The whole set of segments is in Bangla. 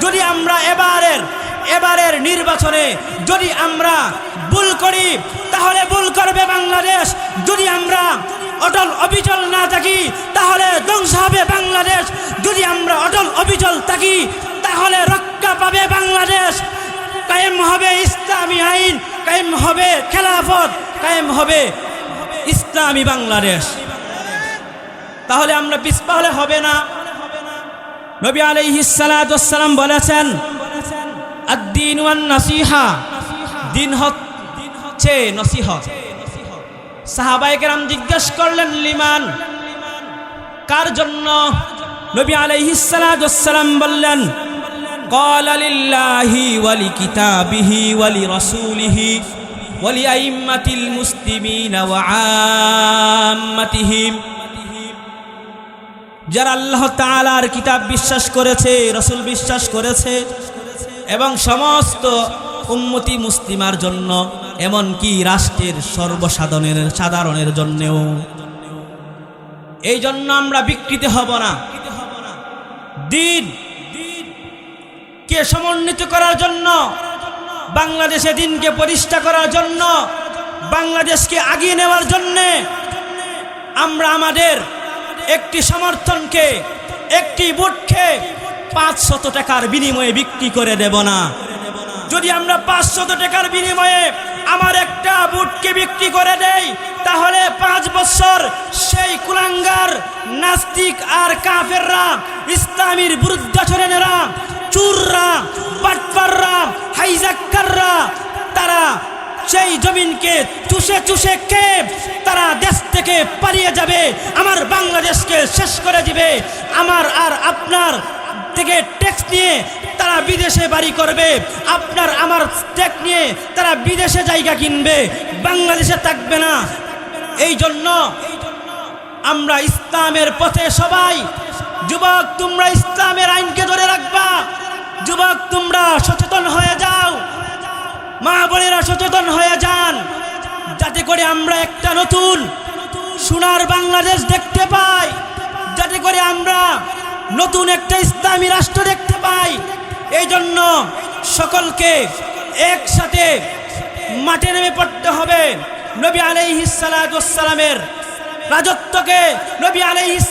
যদি আমরা এবারের এবারের নির্বাচনে যদি আমরা ভুল করি, তাহলে ভুল করবে বাংলাদেশ। যদি আমরা অটল অবিচল না থাকি, তাহলে ধ্বংস হবে বাংলাদেশ। যদি আমরা অটল অবিচল থাকি, তাহলে রক্ষা পাবে বাংলাদেশ। কায়েম হবে ইসলামী আইন, কায়েম হবে খেলাফত, কায়েম হবে ইসলামী বাংলাদেশ। তাহলে আমরা পিছপা হলে হবে না। নবী আলাইহিস সালাম বলেছেন আদ্দিন ওয়ান নাসিহা দিন হচ্ছে নসিহত সাহাবায়ে কেরাম জিজ্ঞেস করলেন লিমান কার জন্য নবী আলাইহিস সালাম বললেন قال لله ولكتابه ولرسوله ولأئمة المسلمين وعامتهم যারা আল্লাহ তাআলার কিতাব বিশ্বাস করেছে, রসুল বিশ্বাস করেছে, এবং সমস্ত উম্মতি মুসলিমার জন্য, এমনকি রাষ্ট্রের সর্বসাধারণের, সাধারণের জন্যেও। এই জন্য আমরা বিকৃত হব না। দিন কে সমন্বিত করার জন্য, বাংলাদেশে দিনকে প্রতিষ্ঠা করার জন্য, বাংলাদেশকে আগিয়ে নেওয়ার জন্যে আমরা আমাদের একটি সমর্থনকে, একটি বুটকে পাঁচশত টাকার বিনিময়ে বিক্রি করে দেব না। যদি আমরা পাঁচশত টাকার বিনিময়ে আমার একটা বুটকে বিক্রি করে দেই, তাহলে পাঁচ বছর সেই কুলাঙ্গার, নাস্তিক আর কাফেররা, ইসলামীর বিরুদ্ধাচরণেরা চুররা, বাটপাররা হাইজাক্কাররা তারা সেই জমিনকে চুষে চুষে কে তারা দেশ থেকে পালিয়ে যাবে, আমার বাংলাদেশকে শেষ করে দিবে। আমার আর আপনার থেকে ট্যাক্স নিয়ে তারা বিদেশে বাড়ি করবে, আপনার আমার ট্যাক্স নিয়ে তারা বিদেশে জায়গা কিনবে, বাংলাদেশে থাকবে না। এই জন্য আমরা ইসলামের পথে সবাই, যুবক তোমরা ইসলামের আইনকে ধরে রাখবা, যুবক তোমরা সচেতন হয়ে যাও। মা বোনেরা সচেতন হয়ে যান। যাতে করে আমরা একটা নতুন সোনার বাংলাদেশ দেখতে পাই। যাতে করে আমরা নতুন একটা ইসলামী রাষ্ট্র দেখতে পাই। এই জন্য সকলকে একসাথে মাঠে নেমে পড়তে হবে। নবী আলাইহিস সালামের রাজত্বকে নবী আলাইহিস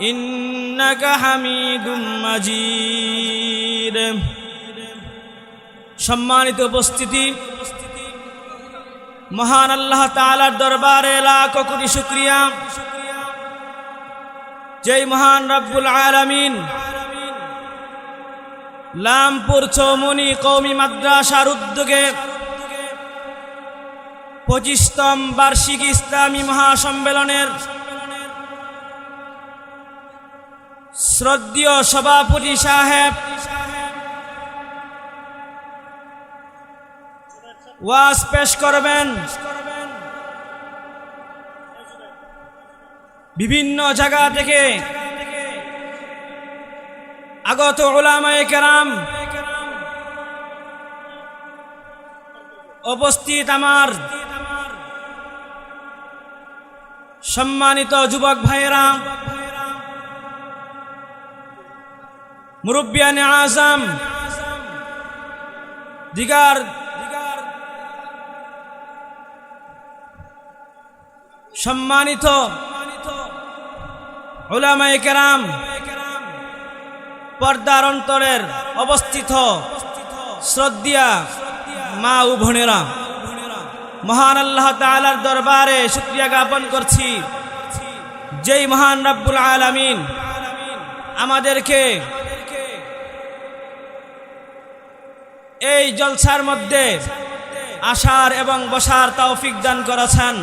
ইন্নাকা হামিদুম মাজিদ। সম্মানিত উপস্থিতি, মহান আল্লাহ তালার দরবারে লাখ কোটি শুক্রিয়া। যেই মহান রব্বুল আলামিন লামপুর চৌমনি কৌমি মাদ্রাসার উদ্যোগে পঁচিশতম বার্ষিক ইসলামী মহাসম্মেলনের শ্রদ্ধীয় সভাপতি সাহেব, ওয়াজ পেশ করবেন। বিভিন্ন জায়গা থেকে আগত ওলামায়ে কেরাম উপস্থিত আমার সম্মানিত যুবক ভাইয়েরা মুরব্বিয়ানে আজম। দিগার। সম্মানিত ওলামায়ে কেরাম, পর্দার অন্তরের অবস্থিত শ্রদ্ধিয়া মা ও বোনেরা, মহান আল্লাহ তাআলার দরবারে শুক্রিয়া জ্ঞাপন করছি। যেই মহান রব্বুল আলামিন আমাদেরকে এই জলসার মধ্যে আসার এবং বসার তৌফিক দান করেছেন।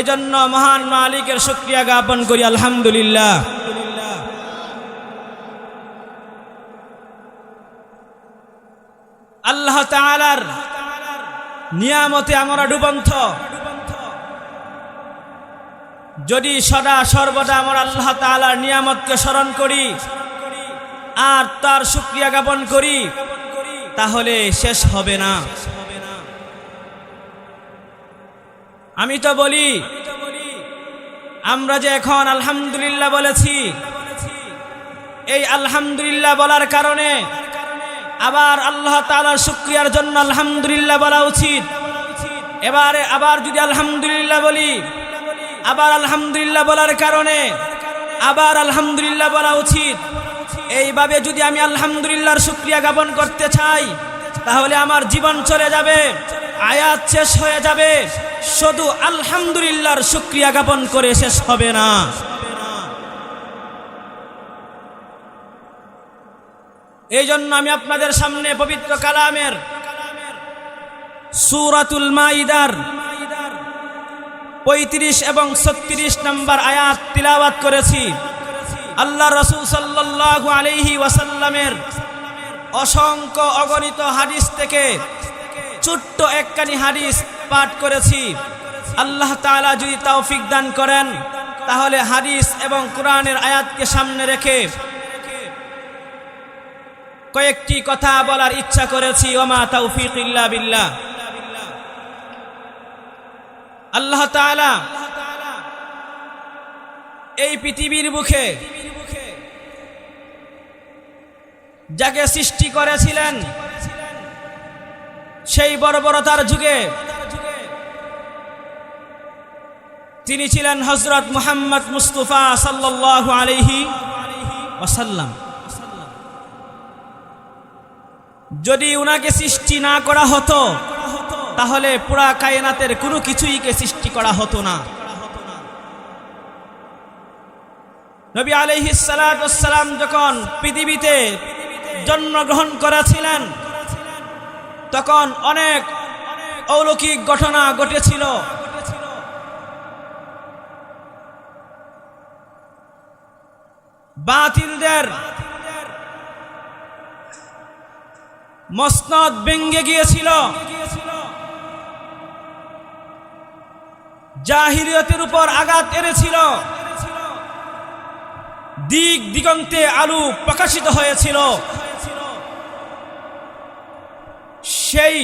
এজন্য মহান মালিকের শুক্রিয়া জ্ঞাপন করি, আলহামদুলিল্লাহ। আল্লাহ তাআলার নিয়ামতে আমরা ডুবন্থ যদি সদা সর্বদা আমরা আল্লাহ তাআলার নিয়ামতকে স্মরণ করি, আর তার শুক্রিয়া জ্ঞাপন করি তাহলে শেষ হবে না। আমি তো বলি, আমরা যে এখন আলহামদুলিল্লাহ বলেছি, এই আলহামদুলিল্লাহ বলার কারণে আবার আল্লাহ তালার শুক্রিয়ার জন্য আলহামদুলিল্লাহ বলা উচিত। এবারে আবার যদি আলহামদুলিল্লাহ বলি, আবার আলহামদুলিল্লাহ বলার কারণে আবার আলহামদুলিল্লাহ বলা উচিত। এইভাবে যদি আমি আলহামদুলিল্লাহর শুক্রিয়া জ্ঞাপন করতে চাই, তাহলে আমার জীবন চলে যাবে, আয়াত শেষ হয়ে যাবে, শুধু আলহামদুলিল্লাহর শুক্রিয়া জ্ঞাপন করে শেষ হবে না। এই জন্য আমি আপনাদের সামনে পবিত্র কালামের সুরাতুল মাইদার পঁয়ত্রিশ এবং ছত্রিশ নম্বর আয়াত তিলাওয়াত করেছি। আল্লাহ রসুল সাল্লাল্লাহু আলাইহি ওয়াসাল্লামের অসংখ্য অগণিত হাদিস থেকে ছোট্ট একখানি হাদিস পাঠ করেছি। আল্লাহ তাআলা যদি তৌফিক দান করেন, তাহলে হাদিস এবং কোরআনের আয়াতকে সামনে রেখে কয়েকটি কথা বলার ইচ্ছা করেছি। ওমা তৌফিক ইল্লা বিল্লাহ। আল্লাহ তাআলা এই পৃথিবীর বুকে যাকে সৃষ্টি করেছিলেন, সেই বর্বরতার যুগে তিনি ছিলেন হজরত মুহাম্মদ মুস্তফা সাল্লাল্লাহু আলাইহি ওয়াসাল্লাম। যদি উনাকে সৃষ্টি না করা হতো, তাহলে পুরা কায়নাতের কোনো কিছুইকে সৃষ্টি করা হতো না। নবী আলাইহিস সালাম যখন পৃথিবীতে জন্মগ্রহণ করেছিলেন। তখন অনেক অলৌকিক ঘটনা ঘটেছিল। বাতিলদের মসনদ ভেঙ্গে গিয়েছিল। জাহিরিয়তের উপর আঘাত এনেছিল। দিক দিগন্তে আলু প্রকাশিত হয়েছিল। সেই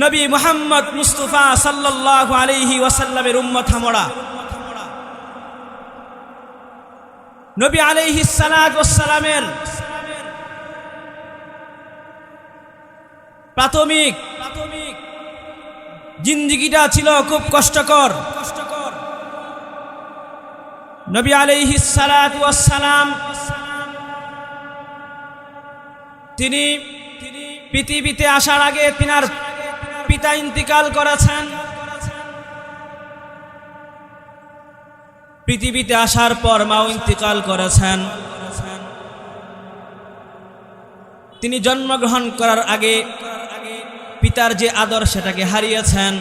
নবী মোহাম্মদ মুস্তফা সাল্লাল্লাহু আলাইহি ওয়াসাল্লামের উম্মত আমরা নবী সালাত ওয়াসসালামের প্রাথমিক প্রাথমিক জিন্দিগিটা ছিল খুব কষ্টকর। কষ্টকর নবী সালাত ওয়াসসালাম তিনি পৃথিবীতে আসার আগে তিনার পিতা ইন্তিকাল করেছেন। পৃথিবীতে আসার পর মাও ইন্তিকাল করেছেন। তিনি জন্মগ্রহণ করার আগে পিতার যে আদর সেটাকে হারিয়েছেন।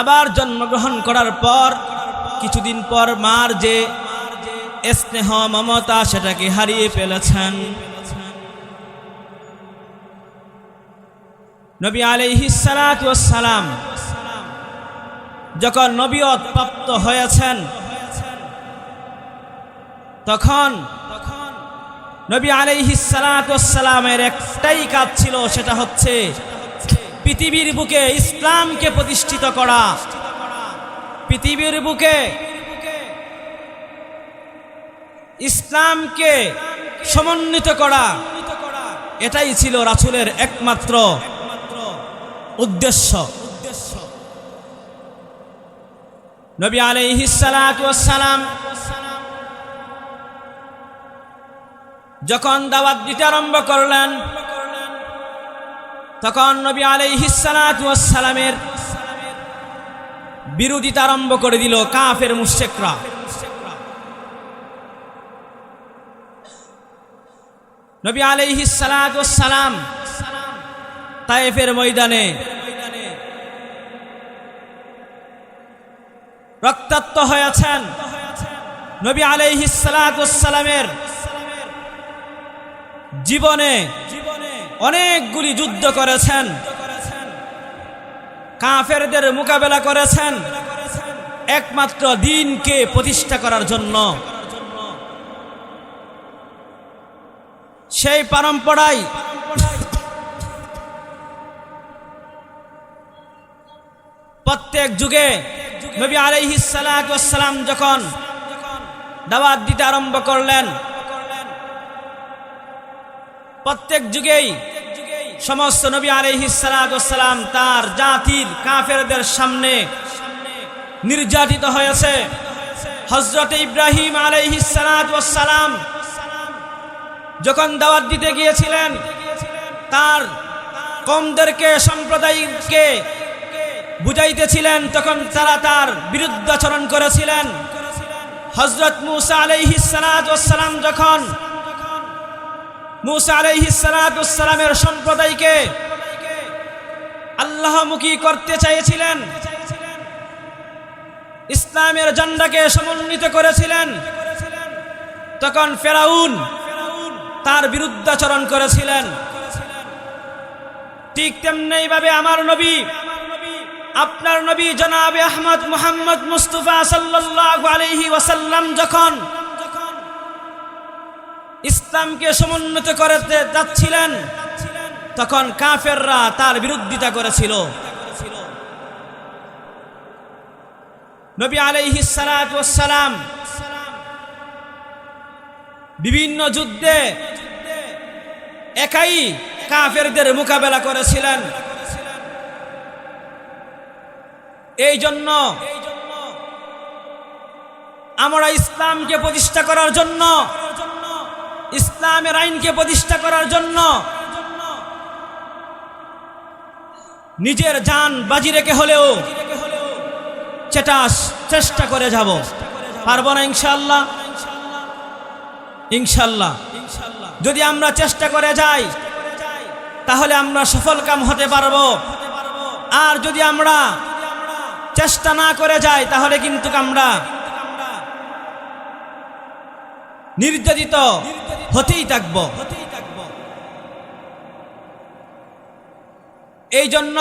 আবার জন্মগ্রহণ করার পর কিছুদিন পর মার যে স্নেহ মমতা সেটাকে হারিয়ে ফেলেছেন। নবী আলাইহিসালাম যখন নবীয়ত প্রাপ্ত হয়েছেন, তখন নবী আলাইহিসালামের একটাই কাজ ছিল, সেটা হচ্ছে পৃথিবীর বুকে ইসলামকে প্রতিষ্ঠিত করা। পৃথিবীর বুকে ইসলামকে সমন্বিত করা, এটাই ছিল রাসুলের একমাত্র উদ্দেশ্য। নবী আলাইহিসালাম যখন দাওয়াত দিতে আরম্ভ করলেন, তখন নবী আলাইহিসালামের বিরোধিতা আরম্ভ করে দিল কাফের মুশেকরা নবী আলাইহিসালাম তায়েফের ময়দানে। রক্তাক্ত হয়েছেন নবী আলাইহিসালামের জীবনে অনেকগুলি যুদ্ধ করেছেন, কাফেরদের মোকাবেলা করেছেন, একমাত্র দিনকে প্রতিষ্ঠা করার জন্য। সেই পরম্পরায় প্রত্যেক যুগে নবী আলাইহিসালাম যখন দাওয়াত দিতে আরম্ভ করলেন, প্রত্যেক যুগেই সমস্ত নবী আলাইহিসালাম তার জাতির কাফেরদের সামনে নির্যাতিত হয়েছে। হজরত ইব্রাহিম আলাইহিসালাম যখন দাওয়াত দিতে গিয়েছিলেন, তার কমদেরকে সম্প্রদায়কে বুঝাইতেছিলেন, তখন তারা তার বিরুদ্ধাচরণ করেছিলেন। হজরত মুসা আলাইহিসালাম যখন মুসা আলাইহিসালামের সম্প্রদায়কে আল্লাহমুখী করতে চাইছিলেন, ইসলামের জন্ডাকে সমন্বিত করেছিলেন, তখন ফেরাউন তার বিরুদ্ধাচরণ করেছিলেন। ঠিক তেমনি ভাবে আমার নবী আপনার নবী জনাবে আহমদ মোহাম্মদ মুস্তফা সাল্লাল্লাহু আলাইহি ওয়াসাল্লাম যখন ইসলামকে সমুন্নত করতে যাচ্ছিলেন, তখন কাফেররা তার বিরোধিতা করেছিল। নবী আলাইহি সালাম বিভিন্ন যুদ্ধে একাই কাফেরদের মোকাবেলা করেছিলেন। এই জন্য আমরা ইসলামকে প্রতিষ্ঠা করার জন্য, ইসলামের আইনকে প্রতিষ্ঠা করার জন্য নিজের যান বাজি রেখে হলেও সেটা চেষ্টা করে যাব। পারব না ইনশাল্লাহ ইনশাল্লাহ যদি আমরা চেষ্টা করে যাই, তাহলে আমরা সফল কাম হতে পারব। আর যদি আমরা চেষ্টা না করে যাই তাহলে কিন্তু আমরা নির্যাতিত হতেই থাকব। এই জন্য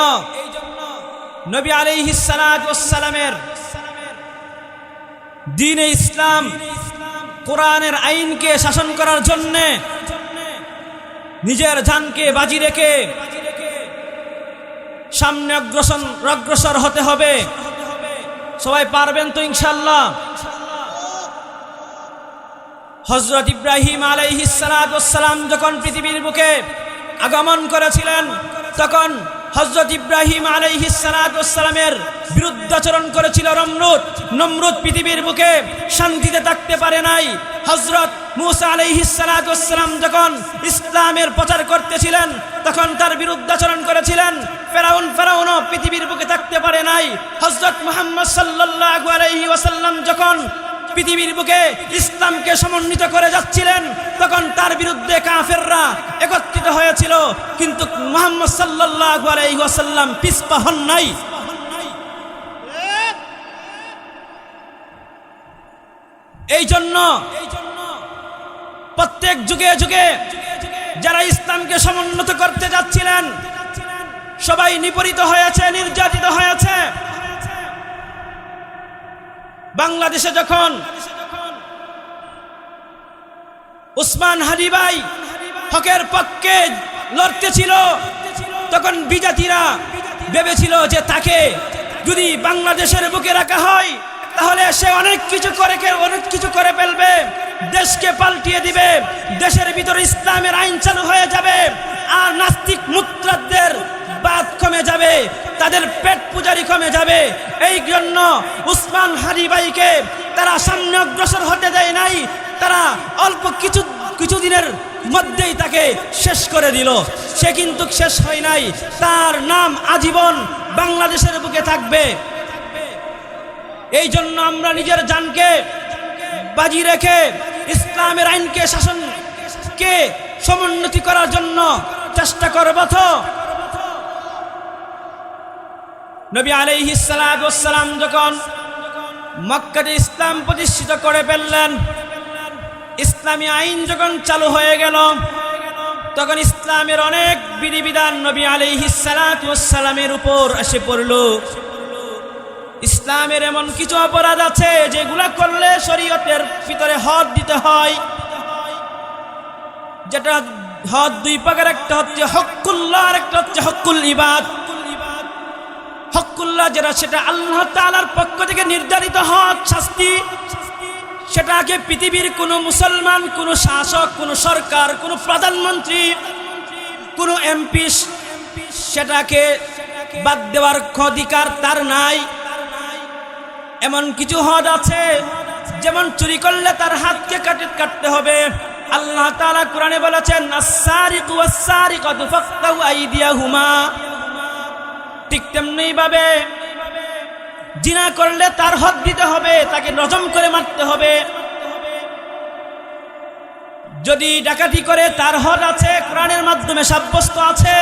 নবী আলাইহিসালামের দিন ইসলাম কোরআনের আইনকে শাসন করার জন্যে নিজের জানকে বাজি রেখে সামনে অগ্রসর অগ্রসর হতে হবে। সবাই পারবেন তো ইনশাল্লাহ হজরত ইব্রাহিম আলাইহিসালাম যখন পৃথিবীর বুকে আগমন করেছিলেন, তখন হজরত ইব্রাহিম আলাইহিসালামের বিরুদ্ধাচরণ করেছিল রমরুদ নমরুদ পৃথিবীর বুকে শান্তিতে থাকতে পারে নাই। হজরত মুসা আলাইহিসালাম যখন ইসলামের প্রচার করতেছিলেন, তখন তার বিরুদ্ধাচরণ করেছিলেন। ফেরাউন, ফেরাউনও পৃথিবীর বুকে থাকতে পারে নাই। হজরত মোহাম্মদ সাল্লাল্লাহু আলাইহি ওয়াসাল্লাম যখন পৃথিবীর বুকে ইসলামকে সমন্বিত করে যাচ্ছিলেন, তখন তার বিরুদ্ধে কাফেররা একত্রিত হয়েছিল, কিন্তু মোহাম্মদ আলাইহি ওয়াসাল্লাম হন নাই। এই জন্য প্রত্যেক যুগে যুগে যারা ইসলামকে সমুন্নত করতে যাচ্ছিলেন, সবাই নিপরিত হয়েছে, নির্যাতিত হয়েছে। বাংলাদেশে যখন উসমান হাদিবাই হকের পক্ষে লড়তে ছিল তখন বিজাতিরা ভেবেছিল যে তাকে যদি বাংলাদেশের বুকে রাখা হয়, তাহলে সে অনেক কিছু করে অনেক কিছু করে ফেলবে, দেশকে পাল্টিয়ে দিবে, দেশের ভিতরে ইসলামের আইন চালু হয়ে যাবে, আর নাস্তিক মুত্রাদের বাদ কমে যাবে, তাদের পেট পূজারি কমে যাবে। এই জন্য উসমান হারিবাইকে তারা সামনে অগ্রসর হতে দেয় নাই, তারা অল্প কিছু কিছুদিনের মধ্যেই তাকে শেষ করে দিল। সে কিন্তু শেষ হয় নাই, তার নাম আজীবন বাংলাদেশের বুকে থাকবে। এই জন্য আমরা নিজের জানকে বাজি রেখে ইসলামের আইনকে শাসনকে সমুন্নতি করার জন্য চেষ্টা করব তো। নবী আলাইহিসালাম যখন মক্কাতে ইসলাম প্রতিষ্ঠিত করে ফেললেন, ইসলামী আইন যখন চালু হয়ে গেল, তখন ইসলামের অনেক বিধিবিধান নবী আলাইহিসালামের উপর এসে পড়ল। ইসলামের এমন কিছু অপরাধ আছে যেগুলা করলে শরীয়তের ভিতরে হদ দিতে হয়। যেটা হদ দুই পাকের একটা হচ্ছে হকুল্লাহ আর একটা হচ্ছে হকুল ইবাদ। হকুল্লাহ যেটা, সেটা আল্লাহ তাআলার পক্ষ থেকে নির্ধারিত হক, শাস্তি। সেটাকে পৃথিবীর কোনো মুসলমান, কোনো শাসক, কোনো সরকার, কোনো প্রধানমন্ত্রী, কোনো এমপি সেটাকে বাদ দেওয়ার অধিকার তার নাই। এমন কিছু হদ আছে, যেমন চুরি করলে তার হাতকে কাটে, কাটতে হবে। আল্লাহ তাআলা কোরআনে বলেছেন ওয়াস-সারিকাতু ফাক্তাউ আইদিয়াহুমা। ঠিক তেমনি ভাবে জিনা করলে তার হক দিতে হবে, তাকে নজম করে মারতে হবে। যদি ডাকাতি করে তার হদ আছে, কোরআনের মাধ্যমে সাব্যস্ত আছে।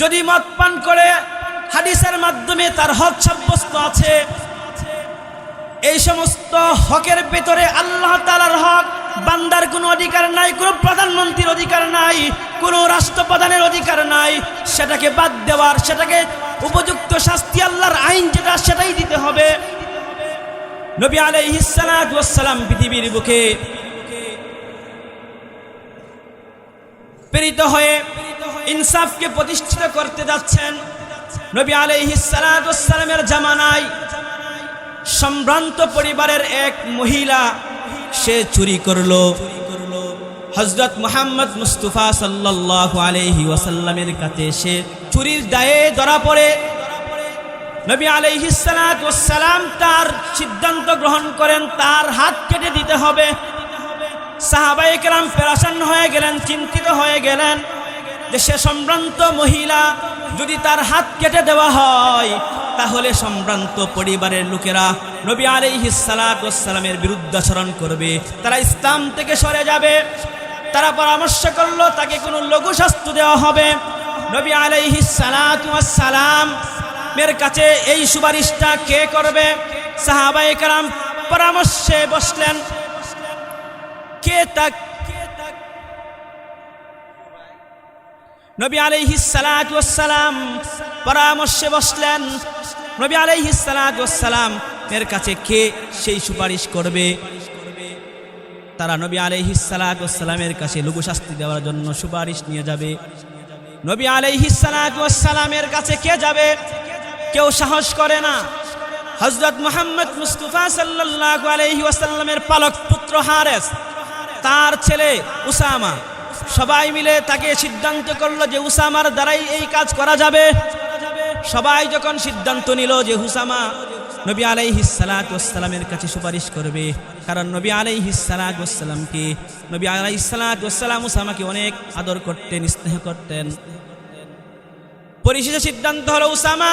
যদি মদ পান করে, হাদিসের মাধ্যমে তার হক সাব্যস্ত আছে। এই সমস্ত হকের ভেতরে আল্লাহ তালার হক বান্দার কোনো অধিকার নাই, কোনো প্রধানমন্ত্রীর অধিকার নাই, কোনো রাষ্ট্রপ্রধানের অধিকার নাই। সেটাকে বাদ দেওয়ার, সেটাকে উপযুক্ত শাস্তি আল্লাহর আইন যেটা, সেটাই দিতে হবে। নবী আলাইহিসালাম পৃথিবীর বুকে প্রেরিত হয়ে ইনসাফকে প্রতিষ্ঠিত করতে যাচ্ছেন। নবী আলাইহিসালামের জামানায় সম্ভ্রান্ত পরিবারের এক মহিলা সে চুরি করল। হজরত মোহাম্মদ মুস্তফা সাল্লাহ আলহি ওয়াসাল্লামের কাছে সে চুরির দায়ে ধরা পড়ে। নবী আলহিসালাম তার সিদ্ধান্ত গ্রহণ করেন, তার হাত কেটে দিতে হবে। সাহাবাই কেরাম পেরাসান হয়ে গেলেন, চিন্তিত হয়ে গেলেন। যে সে সম্ভ্রান্ত মহিলা যদি তার হাত কেটে দেওয়া হয়, তাহলে সম্ভ্রান্ত পরিবারের লোকেরা নবী আলিহিসালামের বিরুদ্ধাচরণ করবে। তারা ইসলাম থেকে সরে যাবে। তারা পরামর্শ করল, তাকে কোনো লঘু শাস্তি দেওয়া হবে। নবী আলাইহিসালাম এর কাছে এই সুপারিশটা কে করবে? সাহাবাই কালাম পরামর্শে বসলেন, কে তা নবী আলাইহিসালাম পরামর্শে বসলেন, নবী আলাইহি আলাইহিসালাম এর কাছে কে সেই সুপারিশ করবে? তারা নবী আলাইহি আলাইহিসালামের কাছে লঘু শাস্তি দেওয়ার জন্য সুপারিশ নিয়ে যাবে। নবী আলাইহি আলাইহিসালামের কাছে কে যাবে? কেউ সাহস করে না। হজরত মোহাম্মদ মুস্তফা সাল্লাহ আলহি ওয়াসাল্লামের পালক পুত্র হারেস, তার ছেলে উসামা। সবাই মিলে তাকে সিদ্ধান্ত করল যে উসামার দ্বারাই এই কাজ করা যাবে। সবাই যখন সিদ্ধান্ত নিল যে হুসামা নবী আলাইহিসালামের কাছে সুপারিশ করবে, কারণ নবী আলাইহিসালামকে নবী আলাইসালাম উসামাকে অনেক আদর করতেন, স্নেহ করতেন। পরিশেষে সিদ্ধান্ত হলো উসামা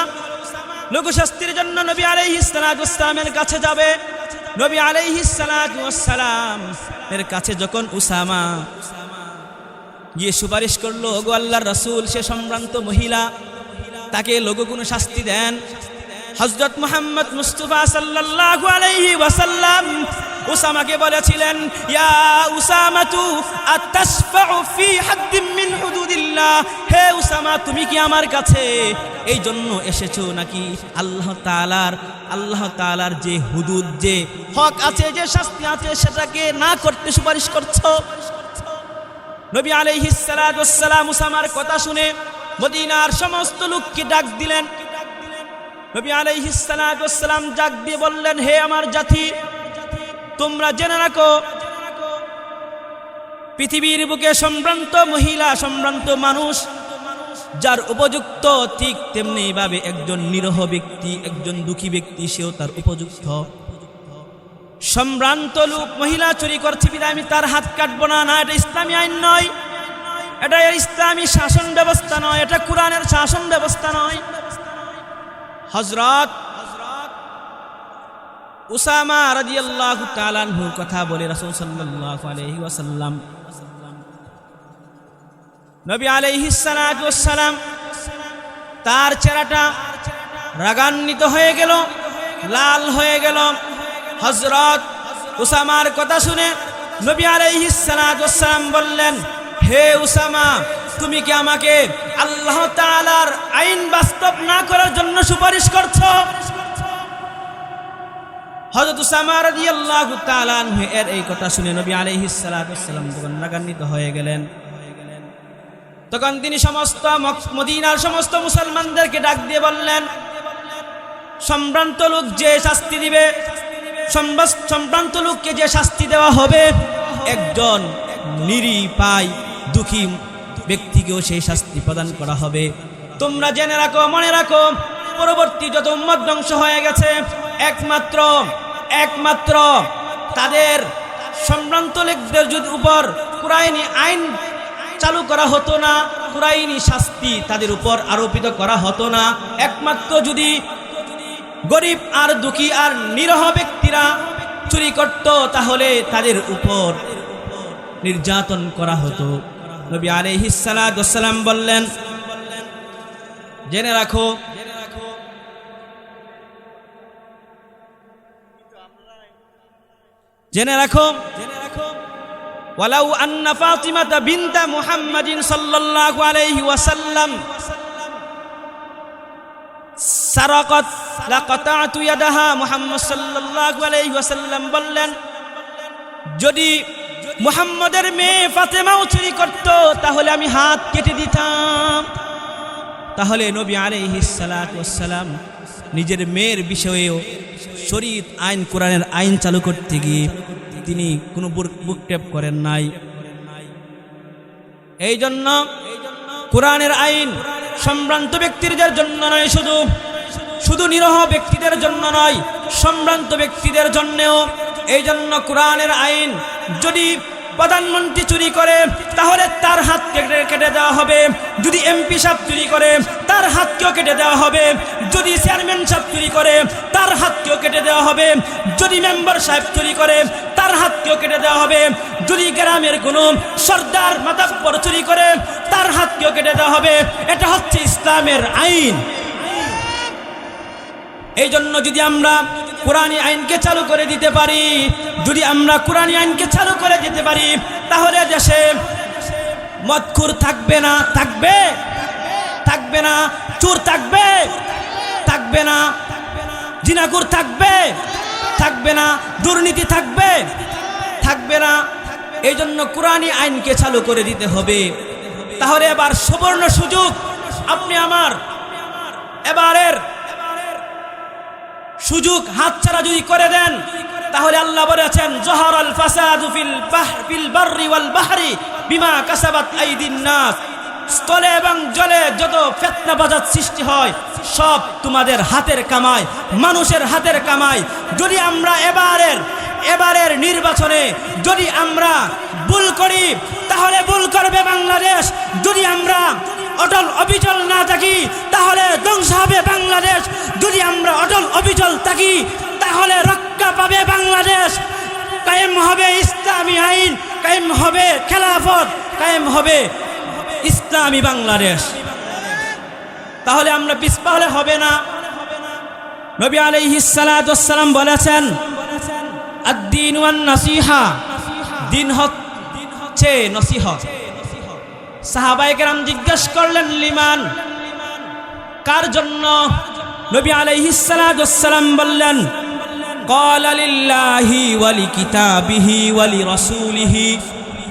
লঘুশাস্তির জন্য নবী আলাইহিসালামের কাছে যাবে। নবী আলাইহিসালাম এর কাছে যখন উসামা গিয়ে সুপারিশ করল গো আল্লাহর রসুল, সে সম্ভ্রান্ত মহিলা, তাকে লঘু কোনো শাস্তি দেন। হজরত মোহাম্মদ মুস্তফা সাল্লাল্লাহু আলাইহি ওয়াসাল্লাম উসামাকে বলেছিলেন, ইয়া উসামাতু আতাসফাউ ফি হাদ্দিম মিন হুদুদিল্লাহ। হে উসামা, তুমি কি আমার কাছে এই জন্য এসেছ নাকি আল্লাহ তাআলার আল্লাহ তাআলার যে হুদুদ, যে হক আছে, যে শাস্তি আছে, সেটাকে না করতে সুপারিশ করছ? নবী আলাইহিস সালাম উসামার কথা শুনে মদিনার সমস্ত লোককে ডাক দিলেন। নবী আলাইহিস সালাম ডাক দিয়ে বললেন, হে আমার জাতি, তোমরা জেনে রাখো, পৃথিবীর বুকে সম্ভ্রান্ত মহিলা, সম্ভ্রান্ত মানুষ, যার উপযুক্ত ঠিক তেমনি ভাবে একজন নিরহ ব্যক্তি, একজন দুঃখী ব্যক্তি, সেও তার উপযুক্ত। সম্ভ্রান্ত লোক, মহিলা চুরি করছে বিধায় আমি তার হাত কাটবো না না, এটা ইসলামী আইন নয়। এটা ইসলামী শাসন ব্যবস্থা নয়, এটা কোরআনের শাসন ব্যবস্থা নয়। হজরত উসামা রাদিয়াল্লাহু তাআলা আনহুর কথা বলে রাসূল সাল্লাল্লাহু ওয়াসাল্লাম, নবী তার চেহারাটা রাগান্বিত হয়ে গেল, লাল হয়ে গেল। হজরত উসামার কথা শুনে নবী আলাইহিস সালাতু ওয়াসসালাম বললেন, হে উসামা, তুমি কি আমাকে আল্লাহ তাআলার আইন বাস্তব না করার জন্য সুপারিশ করছ? হযরত উসামা রাদিয়াল্লাহু তাআলা আনহু এর এই কথা শুনে নবী আলাইহিস সালাতু ওয়াসসালাম তখন রাগান্বিত হয়ে গেলেন, তখন তিনি সমস্ত মদিনার সমস্ত মুসলমানদেরকে ডাক দিয়ে বললেন, সম্ভ্রান্ত লোক যে শাস্তি দিবে সম্ভ্রান্ত লোককে যে শাস্তি দেওয়া হবে, একজন নিরিপাই দুঃখী ব্যক্তিকেও সেই শাস্তি প্রদান করা হবে। তোমরা জেনে রাখো, মনে রাখো, পরবর্তী যত উম্মত ধ্বংস হয়ে গেছে, একমাত্র একমাত্র তাদের সম্ভ্রান্ত লোকদের যদি উপর কুরাইনি আইন চালু করা হতো না, কুরাইনি শাস্তি তাদের উপর আরোপিত করা হতো না। একমাত্র যদি গরিব আর দুঃখী আর নিরহ ব্যক্তিরা চুরি করত তাহলে তাদের উপর নির্যাতন করা হতো নবী আলাইহিস সালাম বললেন জেনে রাখো জেনে রাখো জেনে রাখো ولو أن فاطمة بنت محمد صلى الله عليه وسلم সারাকত লাকাতাতু ইয়াদাহা মুহাম্মদ সাল্লাল্লাহু আলাইহি ওয়াসাল্লাম বললেন, যদি মুহাম্মদের মেয়ে ফাতেমাও চুরি করত, তাহলে আমি হাত কেটে দিতাম। তাহলে নবী আলাইহিস সালাতু ওয়াসসালাম নিজের মেয়ের বিষয়েও শরীয়ত আইন, কোরআনের আইন চালু করতে গিয়ে তিনি কোনো বুকটেপ করেন নাই। এই জন্য কোরআনের আইন সম্ভ্রান্ত ব্যক্তিদের জন্য নয় শুধু। শুধু নিরহ ব্যক্তিদের জন্য নয়, সম্ভ্রান্ত ব্যক্তিদের জন্যেও। এই জন্য কোরআনের আইন যদি প্রধানমন্ত্রী চুরি করে, তাহলে তার হাত কেটে কেটে দেওয়া হবে। যদি এমপি সাহেব চুরি করে, তার হাতকেও কেটে দেওয়া হবে। যদি চেয়ারম্যান সাহেব চুরি করে, তার হাতকেও কেটে দেওয়া হবে। যদি মেম্বার সাহেব চুরি করে তার হাতকেও কেটে দেওয়া হবে। যদি গ্রামের কোনো সর্দার মাতাব্বর চুরি করে, তার হাতকেও কেটে দেওয়া হবে। এটা হচ্ছে ইসলামের আইন। এই জন্য যদি আমরা কোরআনী আইনকে চালু করে দিতে পারি, যদি আমরা কোরআনী আইনকে চালু করে দিতে পারি, তাহলে দেশে মদখুর থাকবে না, থাকবে? থাকবে না। চোর থাকবে? থাকবে না। জিনাকুর থাকবে? থাকবে না, দুর্নীতি থাকবে থাকবে না। এই জন্য কোরআনী আইনকে চালু করে দিতে হবে। তাহলে এবার সুবর্ণ সুযোগ, আপনি আমার এবারের সুযোগ হাতছাড়া যদি করে দেন, তাহলে আল্লাহ বলেছেন জহর আল ফাসাদু ফিল বাহর ওয়াল বাহরি বিমা কাসাবাত আইদিন নাস। স্থলে এবং জলে যত ফেতনা বাজার সৃষ্টি হয়, সব তোমাদের হাতের কামাই, মানুষের হাতের কামাই। যদি আমরা এবারের এবারের নির্বাচনে যদি আমরা ভুল করি, তাহলে ভুল করবে বাংলাদেশ। যদি আমরা অটল অবিচল না থাকি, তাহলে ধ্বংস হবে বাংলাদেশ। যদি আমরা অটল অবিচল থাকি, তাহলে রক্ষা পাবে বাংলাদেশ। কায়েম হবে ইসলামী আইন, কায়েম হবে খেলাফত, কায়েম হবে ইসলামী বাংলাদেশ। তাহলে আমরা পিসপা হলে হবে না। নবী আলাইহিসালাম বলেছেন আদিন নাসিহা দিন হচ্ছে নসিহত। সাহাবাইকেরাম জিজ্ঞেস করলেন, লিমান? কার জন্য? নবী আলাইহিসালাম বললেন কলালিল্লাহি ওয়ালি কিতাবিহি ওয়ালি রসুলিহি।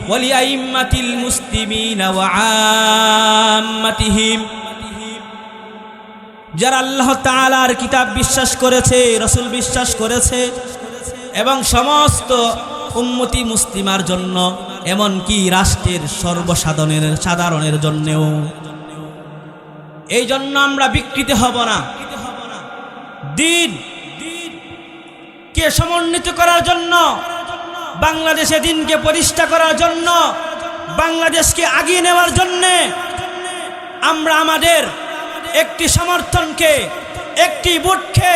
ولأئمة المسلمين وعامتهم যারা আল্লাহ তাআলার কিতাব বিশ্বাস করেছে রসুল বিশ্বাস করেছে এবং সমস্ত উম্মতি মুসলিমার জন্য এমনকি রাষ্ট্রের সর্বসাধারণের সাধারণের জন্যেও এই জন্য আমরা বিকৃত হব না দিন দিনকে সমন্বিত করার জন্য বাংলাদেশে দিনকে প্রতিষ্ঠা করার জন্য, বাংলাদেশকে আগিয়ে নেওয়ার জন্যে আমরা আমাদের একটি সমর্থনকে, একটি বুটকে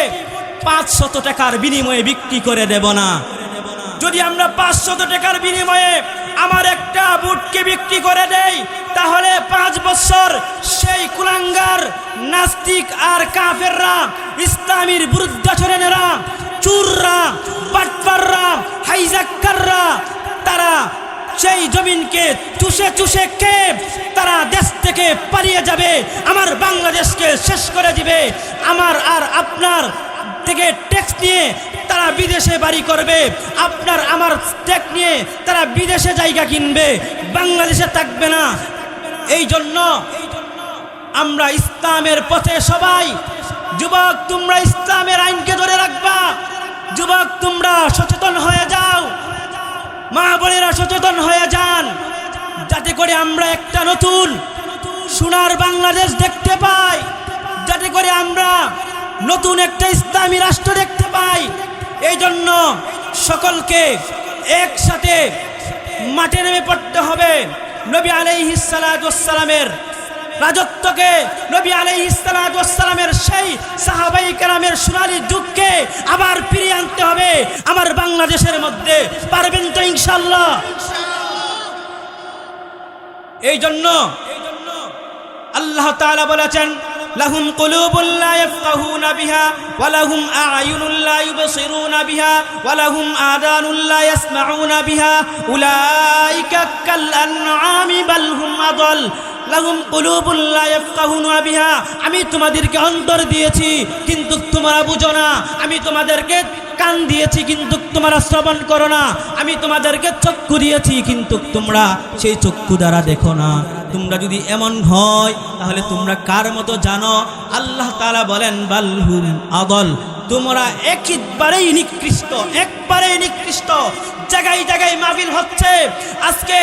পাঁচশত টাকার বিনিময়ে বিক্রি করে দেব না। যদি আমরা পাঁচশত টাকার বিনিময়ে আমার একটা বুটকে বিক্রি করে দেই, তাহলে পাঁচ বছর সেই কুলাঙ্গার, নাস্তিক আর কাফেররা, ইসলামীর বিরুদ্ধাচরণেরা চুররা, বাটপাররা, হাইজাক্কাররা, তারা সেই জমিনকে চুষে চুষে কে তারা দেশ থেকে পালিয়ে যাবে, আমার বাংলাদেশকে শেষ করে দিবে। আমার আর আপনার থেকে ট্যাক্স নিয়ে তারা বিদেশে বাড়ি করবে। আপনার, আমার ট্যাক্স নিয়ে তারা বিদেশে জায়গা কিনবে। বাংলাদেশে থাকবে না। এই জন্য আমরা ইসলামের পথে সবাই যুবক, তোমরা ইসলামের আইনকে ধরে রাখবা। যুবক, তোমরা সচেতন হয়ে যাও। মা বোনেরা সচেতন হয়ে যান। যাতে করে আমরা একটা নতুন, সোনার বাংলাদেশ দেখতে পাই। যাতে করে আমরা নতুন একটা ইসলামী রাষ্ট্র দেখতে পাই। এই জন্য সকলকে একসাথে মাঠে নেমে পড়তে হবে। নবী আলাইহিসালামের রাজত্বকে নবী আলাইহিসালামের সেই সাহাবাই কালামের সোনালি যুগকে আবার ফিরিয়ে আনতে হবে। আমার বাংলাদেশের মধ্যে পারবেন তো ইনশাল্লাহ এই জন্য আল্লাহ তালা বলেছেন ইয়াফকাহুনা বিহা, ওয়া লাহুম আ'য়ুনুল লা ইউবসিরুনা বিহা, ওয়া লাহুম আদানুল লা ইয়াসমাউনা বিহা। উলাইকা কাল আনআমি বাল হুম আদল। লাহুম কুলুবুল লা ইয়াফকাহুনা বিহা। আমি তোমাদেরকে অন্তর দিয়েছি, কিন্তু তোমরা বুঝো না। আমি তোমাদেরকে কান দিয়েছি, কিন্তু তোমরা শ্রবণ করো না। আমি তোমাদেরকে চক্ষু দিয়েছি, কিন্তু তোমরা সেই চক্ষু দ্বারা দেখো না। তোমরা যদি এমন হয়, তাহলে তোমরা কার মতো জানো? আল্লাহ তালা বলেন বালহুম আদল। তোমরা একবারেই নিকৃষ্ট একবারেই নিকৃষ্ট। জায়গায় জায়গায় মাহফিল হচ্ছে। আজকে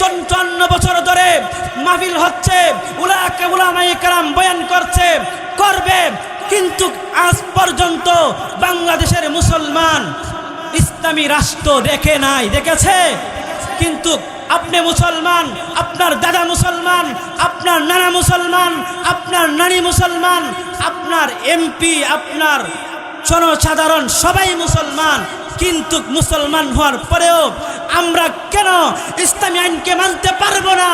চঞ্চন্ন বছর ধরে মাহফিল হচ্ছে। উলাকে উলামাই কালাম বয়ান করছে, করবে। কিন্তু আজ পর্যন্ত বাংলাদেশের মুসলমান ইসলামী রাষ্ট্র দেখে নাই, দেখেছে? কিন্তু আপনি মুসলমান, আপনার দাদা মুসলমান, আপনার নানা মুসলমান, আপনার নানি মুসলমান, আপনার এমপি আপনার জনসাধারণ সবাই মুসলমান, কিন্তু মুসলমান হওয়ার পরেও আমরা কেন ইসলামী আইনকে মানতে পারব না?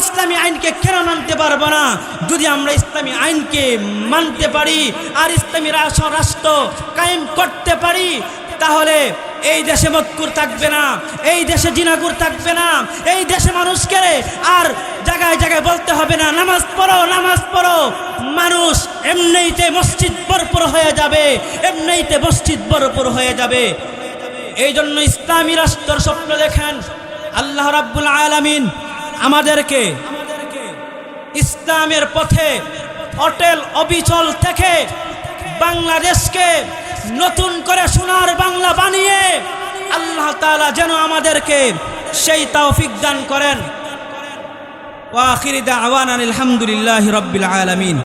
ইসলামী আইনকে কেন মানতে পারব না? যদি আমরা ইসলামী আইনকে মানতে পারি আর ইসলামী রাষ্ট্র কায়েম করতে পারি, তাহলে এই দেশে মতকুর থাকবে না, এই দেশে জিনাগুর থাকবে না, এই দেশে মানুষকে আর জায়গায় জায়গায় বলতে হবে না, নামাজ পড়ো নামাজ পড়ো। মানুষ এমনিতে মসজিদ ভরপুর হয়ে যাবে, এমনিতে মসজিদ ভরপুর হয়ে যাবে। এই জন্য ইসলামী রাষ্ট্রের স্বপ্ন দেখেন, আল্লাহ রাব্বুল আলামিন আমাদেরকে ইসলামের পথে অটেল অবিচল থেকে বাংলাদেশকে নতুন করে সোনার বাংলা বানিয়ে আল্লাহ তালা যেন আমাদেরকে সেই তৌফিক দান করেন। ওয়াখিরিদা আওয়ান আলহামদুলিল্লাহ রব্বিল আলামিন।